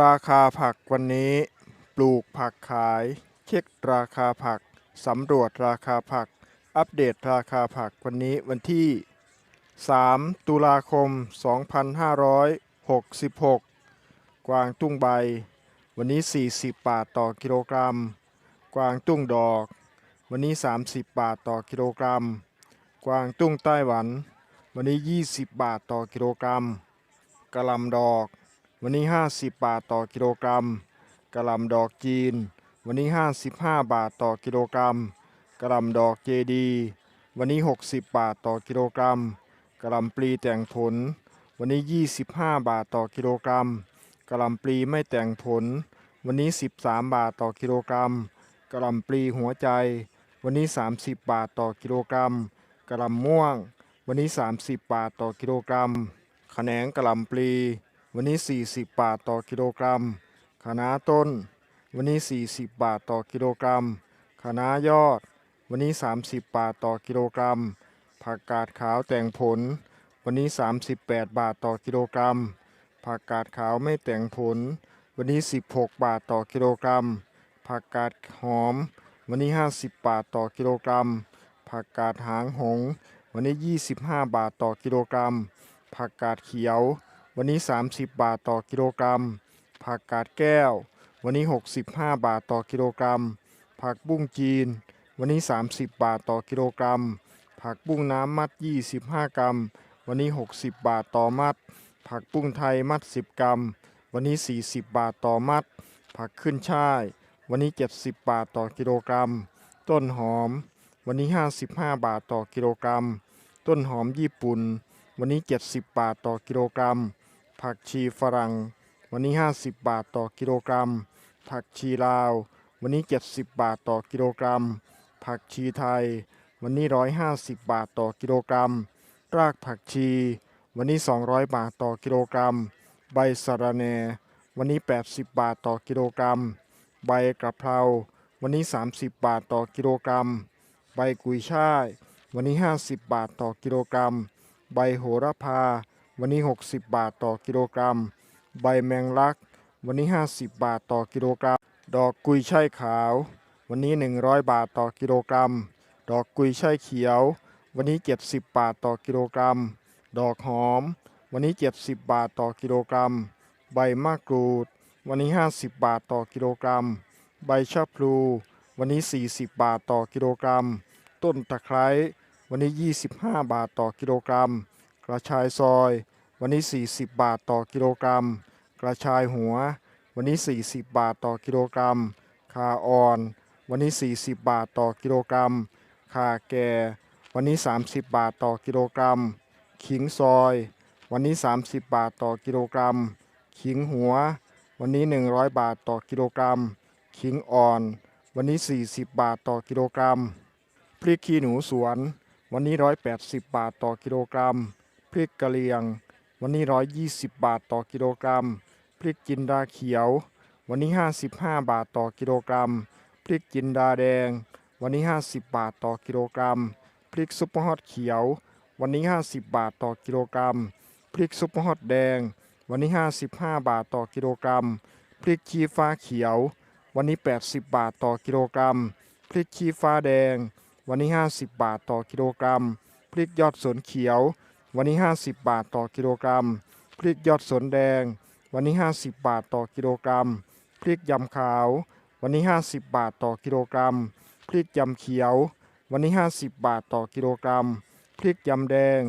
ราคาผักวันนี้ ปลูกผักขาย เช็คราคาผัก สำรวจราคาผัก อัปเดตราคาผักวันนี้วันที่ 3 ตุลาคม 2566 กวางตุ้งใบ วันนี้ 40 บาทต่อกิโลกรัม กวางตุ้งดอก วันนี้ 30 บาทต่อกิโลกรัม กวางตุ้งไต้หวัน วันนี้ 20 บาทต่อกิโลกรัมกระลำดอก วันนี้ 50 บาทต่อกิโลกรัมกระลำดอกจีน วันนี้ 55 บาทต่อกิโลกรัมกระลำดอกเจดี วันนี้ 60 บาทต่อกิโลกรัมกระลำปลีแต่งผล วันนี้ 25 บาทต่อกิโลกรัมกระลำปลีไม่แต่งผล วันนี้ 13 บาทต่อกิโลกรัมกระลำปลีหัวใจ วันนี้ 30 บาทต่อกิโลกรัมกระลำม่วง วันนี้ 30 บาทต่อกิโลกรัมขแหนงกระลำปลี วันนี้ 40 บาทต่อกิโลกรัมคะน้าต้น วันนี้ 40 บาทต่อกิโลกรัมคะน้ายอด วันนี้ 30 บาทต่อกิโลกรัม ผักกาดขาวแต่งผล วันนี้ 38 บาทต่อกิโลกรัม ผักกาดขาวไม่แต่งผล วันนี้ 16 บาทต่อกิโลกรัม ผักกาดหอม วันนี้ 50 บาทต่อกิโลกรัม ผักกาดหางหง วันนี้ 25 บาทต่อกิโลกรัม ผักกาดเขียว วันนี้ 30 บาทต่อกิโลกรัม ผักกาดแก้ว วันนี้ 65 บาทต่อกิโลกรัม ผักบุ้งจีน วันนี้ 30 บาทต่อกิโลกรัม ผักบุ้งน้ำมัด 25 กรัม วันนี้ 60 บาทต่อมัด ผักบุ้งไทยมัด 10 กรัม วันนี้ 40 บาทต่อมัด ผักขึ้นช่าย วันนี้ 70 บาทต่อกิโลกรัม ต้นหอม วันนี้ 55 บาทต่อกิโลกรัม ต้นหอมญี่ปุ่น วันนี้ 70 บาทต่อกิโลกรัม ผักชีฝรั่ง วันนี้ 50 บาทต่อกิโลกรัม ผักชีลาว วันนี้ 70 บาทต่อกิโลกรัม ผักชีไทย วันนี้ 150 บาทต่อกิโลกรัม รากผักชี วันนี้ 200 บาทต่อกิโลกรัม ใบสะระแหน่วันนี้ 80 บาทต่อกิโลกรัม ใบกระเพราวันนี้ 30 บาทต่อกิโลกรัม ใบกุยช่าย วันนี้ 50 บาทต่อกิโลกรัม ใบโหระพา วันนี้ 60 บาทต่อกิโลกรัม ใบแมงลัก วันนี้ 50 บาทต่อกิโลกรัม ดอกกุยช่ายขาว วันนี้ 100 บาทต่อกิโลกรัม ดอกกุยช่ายเขียว วันนี้ 70 บาทต่อกิโลกรัม ดอกหอม วันนี้ 70 บาทต่อกิโลกรัม ใบมะกรูด วันนี้ 50 บาทต่อกิโลกรัม ใบชะพลู วันนี้ 40 บาทต่อกิโลกรัม ต้นตะไคร้ วันนี้ 25 บาทต่อกิโลกรัม กระชายซอย วันนี้ 40 บาทต่อกิโลกรัม กระชายหัว วันนี้ 40 บาทต่อกิโลกรัมขาอ่อน วันนี้ 40 บาทต่อกิโลกรัมขาแก่ วันนี้ 30 บาทต่อกิโลกรัม ขิงซอย วันนี้ 30 บาทต่อกิโลกรัม ขิงหัว วันนี้ 100 บาทต่อกิโลกรัม ขิงอ่อน วันนี้ 40 บาทต่อกิโลกรัม พริกขี้หนูสวน วันนี้ 180 บาทต่อกิโลกรัม พริกกะเหรี่ยง วันนี้ 120 บาทต่อกิโลกรัม พริกจินดาเขียว วันนี้ 55 บาทต่อกิโลกรัม พริกจินดาแดง วันนี้ 50 บาทต่อกิโลกรัม พริกซุปเปอร์ฮอตเขียว วันนี้ 50 บาทต่อกิโลกรัม พริกซุปเปอร์ฮอตแดง วันนี้ 55 บาทต่อกิโลกรัม พริกชี้ฟ้าเขียว วันนี้ 80 บาทต่อกิโลกรัม พริกชี้ฟ้าแดง วันนี้ 50 บาทต่อกิโลกรัม พริกยอดสนเขียว วันนี้ 50 บาทต่อกิโลกรัม พริกยอดสนแดง วันนี้ 50 บาทต่อกิโลกรัม พริกยำขาว วันนี้ 50 บาทต่อกิโลกรัม พริกยำเขียว วันนี้ 50 บาทต่อกิโลกรัม พริกยำแดง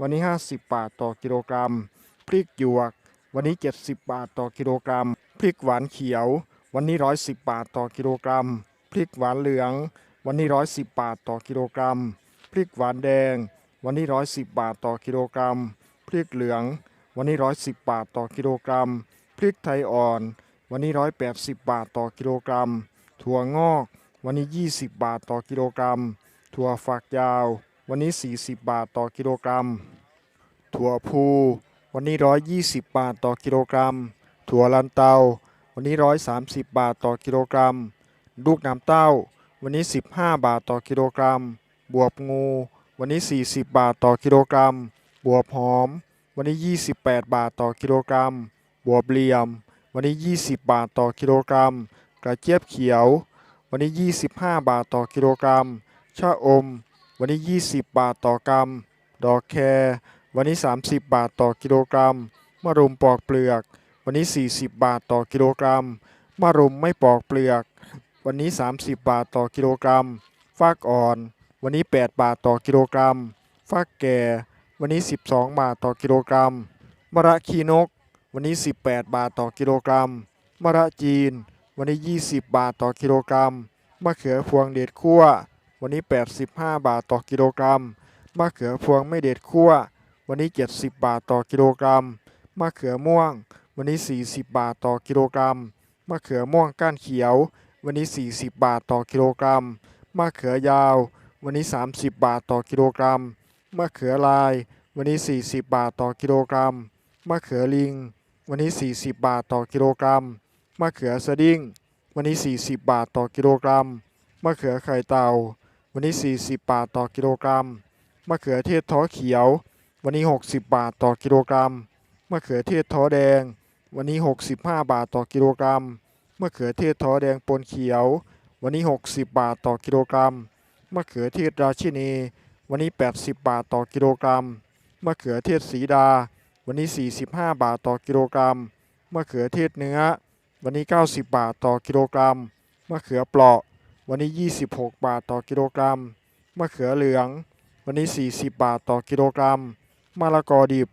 วันนี้ 50 บาทต่อกิโลกรัม พริกหยวก วันนี้ 70 บาทต่อกิโลกรัม พริกหวานเขียว วันนี้ 110 บาทต่อกิโลกรัม พริกหวานเหลือง วันนี้ 110 บาทต่อกิโลกรัม พริกหวานแดง วันนี้ 110 บาทต่อกิโลกรัม พริกเหลือง วันนี้ 110 บาทต่อกิโลกรัม พริกไทยอ่อน วันนี้ 180 บาทต่อกิโลกรัม ถั่วงอก วันนี้ 20 บาทต่อกิโลกรัม ถั่วฝักยาว วันนี้ 40 บาทต่อกิโลกรัม ถั่วพู วันนี้ 120 บาทต่อกิโลกรัม ถั่วลันเตา วันนี้ 130 บาทต่อกิโลกรัม ลูกน้ำเต้า วันนี้ 15 บาทต่อกิโลกรัม บวบงู วันนี้ 40 บาทต่อกิโลกรัม บวบหอม วันนี้ 28 บาทต่อกิโลกรัม บวบเหลี่ยม วันนี้ 20 บาทต่อกิโลกรัม กระเจี๊ยบเขียว วันนี้ 25 บาทต่อกิโลกรัมชะอม วันนี้ 20 บาทต่อกรัม ดอกแครวันนี้ 30 บาทต่อกิโลกรัม มะรุมปอกเปลือก วันนี้ 40 บาทต่อกิโลกรัม มะรุมไม่ปอกเปลือก วันนี้ 30 บาทต่อกิโลกรัมฟักอ่อน วันนี้ 8 บาทต่อกิโลกรัม ฟักแก่ วันนี้ 12 บาทต่อกิโลกรัม มะระขีนก วันนี้ 18 บาทต่อกิโลกรัม มะระจีน วันนี้ 20 บาทต่อกิโลกรัม มะเขือพวงเด็ดคั่ววันนี้ 85 บาทต่อกิโลกรัม มะเขือพวงไม่เด็ดคั่ววันนี้ 70 บาทต่อกิโลกรัม มะเขือม่วง วันนี้ 40 บาทต่อกิโลกรัม มะเขือม่วงก้านเขียว วันนี้ 40 บาทต่อกิโลกรัม มะเขือยาว วันนี้ 30 บาทต่อกิโลกรัม มะเขือลาย วันนี้ 40 บาทต่อกิโลกรัม มะเขือลิง วันนี้ 40 บาทต่อกิโลกรัม มะเขือสดิ้ง วันนี้ 40 บาทต่อกิโลกรัม มะเขือไข่เต่า วันนี้ 40 บาทต่อกิโลกรัม มะเขือเทศท้อเขียว วันนี้ 60 บาทต่อกิโลกรัม มะเขือเทศท้อแดง วันนี้ 65 บาทต่อกิโลกรัม มะเขือเทศท้อแดงปนเขียว วันนี้ 60 บาทต่อกิโลกรัม มะเขือเทศราชินี วันนี้ 80 บาทต่อกิโลกรัมมะเขือเทศสีดา วันนี้ 45 บาทต่อกิโลกรัมมะเขือเทศเนื้อ วันนี้ 90 บาทต่อกิโลกรัมมะเขือเปราะ วันนี้ 26 บาทต่อกิโลกรัมมะเขือเหลือง วันนี้ 40 บาทต่อกิโลกรัมมะละกอดิบ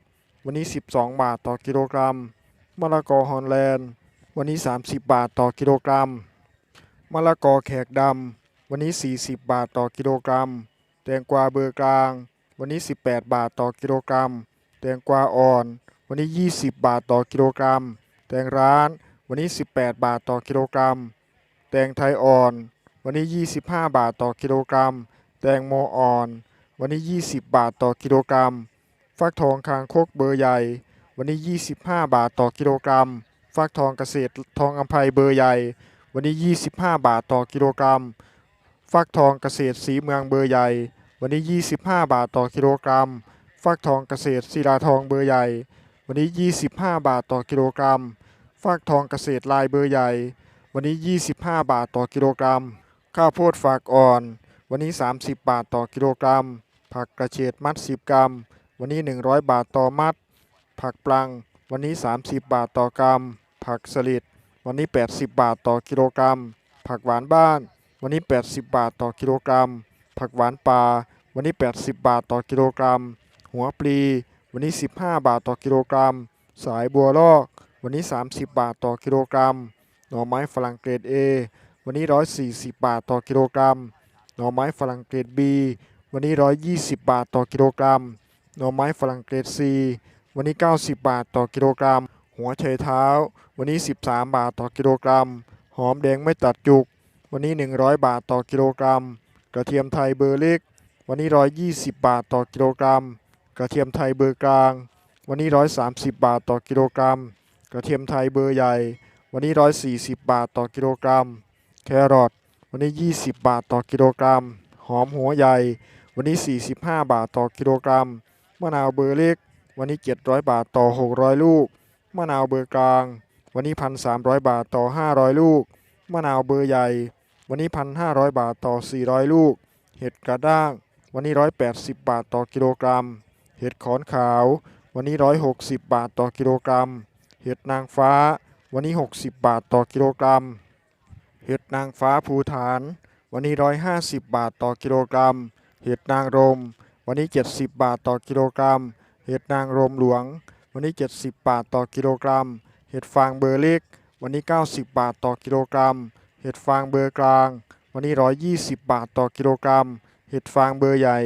วันนี้ 12 บาทต่อกิโลกรัมมะละกอฮอลแลนด์ วันนี้ 30 บาทต่อกิโลกรัมมะละกอแขกดำ วันนี้ 40 บาทต่อกิโลกรัม แตงกวาเบอร์กลาง วันนี้ 18 บาทต่อกิโลกรัม แตงกวาอ่อน วันนี้ 20 บาทต่อกิโลกรัม แตงร้าน วันนี้ 18 บาทต่อกิโลกรัม แตงไทยอ่อน วันนี้ 25 บาทต่อกิโลกรัม แตงโมอ่อน วันนี้ 20 บาทต่อกิโลกรัม ฟักทองคางคกเบอร์ใหญ่ วันนี้ 25 บาทต่อกิโลกรัม ฟักทองเกษตรทองอัมภัยเบอร์ใหญ่ วันนี้ 25 บาทต่อกิโลกรัม ฟักทองเกษตรสีเมืองเบอร์ใหญ่ วันนี้ 25 บาทต่อกิโลกรัม ฟักทองเกษตรศิลาทองเบอร์ใหญ่ วันนี้ 25 บาทต่อกิโลกรัม ฟักทองเกษตรลายเบอร์ใหญ่ วันนี้ 25 บาทต่อกิโลกรัม ข้าวโพดฝากอ่อน วันนี้ 30 บาทต่อกิโลกรัม ผักกระเฉดมัด 10 กรัม วันนี้ 100 บาทต่อมัด ผักปลัง วันนี้ 30 บาทต่อกรัม ผักสลิด วันนี้ 80 บาทต่อกิโลกรัม ผักหวานบ้าน วันนี้ 80 บาทต่อกิโลกรัม ผักหวานป่า วันนี้ 80 บาทต่อกิโลกรัม หัวปลี วันนี้ 15 บาทต่อกิโลกรัม สายบัวลอก วันนี้ 30 บาทต่อกิโลกรัม หน่อไม้ฝรั่งเกรด A วันนี้ 140 บาทต่อกิโลกรัม หน่อไม้ฝรั่งเกรด B วันนี้ 120 บาทต่อกิโลกรัม หน่อไม้ฝรั่งเกรด C วันนี้ 90 บาทต่อกิโลกรัม หัวไชเท้า วันนี้ 13 บาทต่อกิโลกรัม หอมแดงไม่ตัดจุก วันนี้ 100 บาทต่อกิโลกรัม กระเทียมไทยเบอร์เล็ก วันนี้ 120 บาทต่อกิโลกรัม กระเทียมไทยเบอร์กลาง วันนี้ 130 บาทต่อกิโลกรัม กระเทียมไทยเบอร์ใหญ่ วันนี้ 140 บาทต่อกิโลกรัม แครอทวันนี้ 20 บาทต่อกิโลกรัม หอมหัวใหญ่ วันนี้ 45 บาทต่อกิโลกรัม มะนาวเบอร์เล็ก วันนี้ 700 บาทต่อ 600 ลูก มะนาวเบอร์กลาง วันนี้ 1,300 บาทต่อ 500 ลูก มะนาวเบอร์ใหญ่ วันนี้ 1,500 บาทต่อ 400 ลูก เห็ดกระด้าง วันนี้ 180 บาทต่อกิโลกรัม เห็ดขอนขาว วันนี้ 160 บาทต่อกิโลกรัม เห็ดนางฟ้า วันนี้ 60 บาทต่อกิโลกรัม เห็ดนางฟ้าภูฐาน วันนี้ 150 บาทต่อกิโลกรัม เห็ดนางรม วันนี้ 70 บาทต่อกิโลกรัม เห็ดนางรมหลวง วันนี้ 70 บาทต่อกิโลกรัม เห็ดฟางเบอร์เล็ก วันนี้ 90 บาทต่อกิโลกรัม เห็ดฟางเบอร์กลาง วันนี้ 120 บาทต่อกิโลกรัม เห็ดฟางเบอร์ใหญ่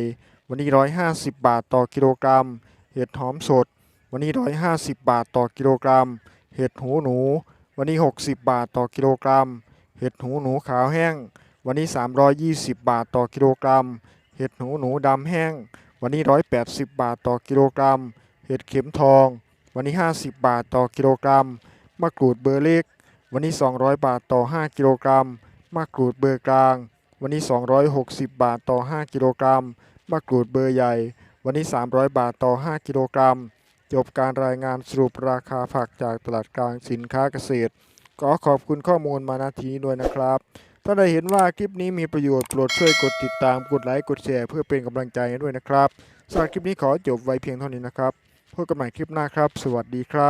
วันนี้ 150 บาทต่อกิโลกรัม เห็ดหอมสด วันนี้ 150 บาทต่อกิโลกรัม เห็ดหูหนู วันนี้ 60 บาทต่อกิโลกรัม เห็ดหูหนูขาวแห้ง วันนี้ 320 บาทต่อกิโลกรัม เห็ดหูหนูดำแห้ง วันนี้ 180 บาทต่อกิโลกรัม เห็ดเข็มทอง วันนี้ 50 บาทต่อกิโลกรัม มะกรูดเบอร์เล็ก วันนี้ 200 บาทต่อ 5 กิโลกรัมมะกรูดเบอร์กลาง วันนี้ 260 บาทต่อ 5 กิโลกรัมมะกรูดเบอร์ใหญ่ วันนี้ 300 บาทต่อ 5 กิโลกรัม จบการรายงานสรุปราคาผักจากตลาดกลางสินค้าเกษตร ขอขอบคุณข้อมูลมานาทีนี้ด้วยนะครับ ถ้าได้เห็นว่าคลิปนี้มีประโยชน์โปรดช่วยกดติดตามกดไลค์กดแชร์เพื่อเป็นกำลังใจด้วยนะครับสำหรับคลิปนี้ขอจบไว้เพียงเท่านี้นะครับพบกันใหม่คลิปหน้าครับ สวัสดีครับ